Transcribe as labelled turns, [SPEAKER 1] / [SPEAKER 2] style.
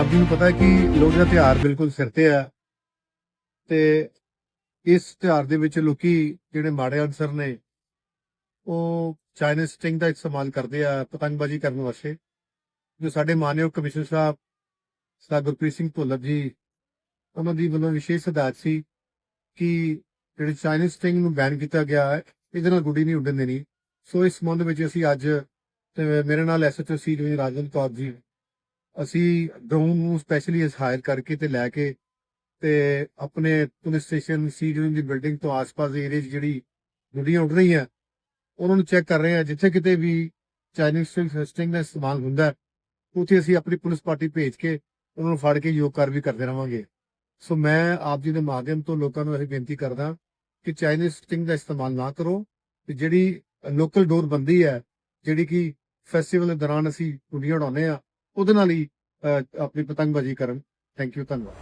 [SPEAKER 1] ਆਪ ਜੀ ਨੂੰ ਪਤਾ ਹੈ ਕਿ ਲੋਹੜੀ ਦਾ ਤਿਉਹਾਰ ਬਿਲਕੁਲ ਸਿਰ ਤੇ ਆ ਤੇ ਇਸ ਤਿਉਹਾਰ ਦੇ ਵਿੱਚ ਲੋਕੀ ਜਿਹੜੇ ਮਾੜੇ ਅਨਸਰ ਨੇ, ਉਹ ਚਾਈਨੀਜ਼ ਸਟਿੰਗ ਦਾ ਇਸਤੇਮਾਲ ਕਰਦੇ ਆ, ਪਤੰਗਬਾਜ਼ੀ ਕਰਨ ਵਾਸਤੇ। ਜੋ ਸਾਡੇ ਮਾਨਯੋਗ ਕਮਿਸ਼ਨਰ ਸਾਹਿਬ ਸਰਦਾਰ ਗੁਰਪ੍ਰੀਤ ਸਿੰਘ ਭੁੱਲਰ ਜੀ, ਉਹਨਾਂ ਦੀ ਵੱਲੋਂ ਵਿਸ਼ੇਸ਼ ਹਦਾਇਤ ਸੀ ਕਿ ਜਿਹੜੇ ਚਾਈਨੀਜ਼ ਸਟਿੰਗ ਨੂੰ ਬੈਨ ਕੀਤਾ ਗਿਆ ਹੈ, ਇਹਦੇ ਨਾਲ ਗੁੱਡੀ ਨਹੀਂ ਉੱਡਣ ਦੇਣੀ। ਸੋ ਇਸ ਸੰਬੰਧ ਵਿੱਚ ਅਸੀਂ ਅੱਜ ਮੇਰੇ ਨਾਲ ਐਸਐਚਓ ਸੀ ਜੀ ਰਾਜਨ ਕੌਰ ਜੀ ਅਸੀਂ ਡਰੋਨ ਨੂੰ ਸਪੈਸ਼ਲੀ ਹਾਇਰ ਕਰਕੇ ਤੇ ਲੈ ਕੇ ਤੇ ਆਪਣੇ ਪੁਲਿਸ ਸਟੇਸ਼ਨ ਸੀ ਦੀ ਬਿਲਡਿੰਗ ਤੋਂ ਆਸ-ਪਾਸ ਦੇ ਏਰੀਆ 'ਚ ਜਿਹੜੀ ਗੁੱਡੀਆਂ ਉੱਡ ਰਹੀਆਂ, ਉਹਨਾਂ ਨੂੰ ਚੈੱਕ ਕਰ ਰਹੇ ਹਾਂ, ਜਿੱਥੇ ਕਿਤੇ ਵੀ ਚਾਈਨੀਜ਼ ਸਟਿੰਗ ਦਾ ਇਸਤੇਮਾਲ ਹੁੰਦਾ ਉੱਥੇ ਅਸੀਂ ਆਪਣੀ ਪੁਲਿਸ ਪਾਰਟੀ ਭੇਜ ਕੇ ਉਹਨਾਂ ਨੂੰ ਫੜ ਕੇ ਯੋਗ ਕਰ ਵੀ ਕਰਦੇ ਰਵਾਂਗੇ। ਸੋ ਮੈਂ ਆਪ ਜੀ ਦੇ ਮਾਧਿਅਮ ਤੋਂ ਲੋਕਾਂ ਨੂੰ ਇਹ ਬੇਨਤੀ ਕਰਦਾ ਕਿ ਚਾਈਨੀਜ਼ ਸਟਿੰਗ ਦਾ ਇਸਤੇਮਾਲ ਨਾ ਕਰੋ, ਤੇ ਜਿਹੜੀ ਲੋਕਲ ਡੋਰ ਬੰਦੀ ਹੈ, ਜਿਹੜੀ ਕਿ ਫੈਸਟੀਵਲ ਦੇ ਦੌਰਾਨ ਅਸੀਂ ਗੁੱਡੀਆਂ ਉਡਾਉਂਦੇ ਆ ਉਹਦੇ ਨਾਲ ਹੀ ਆਪਣੀ ਪਤੰਗਬਾਜ਼ੀ ਕਰਨ। ਥੈਂਕ ਯੂ ਧੰਨਵਾਦ।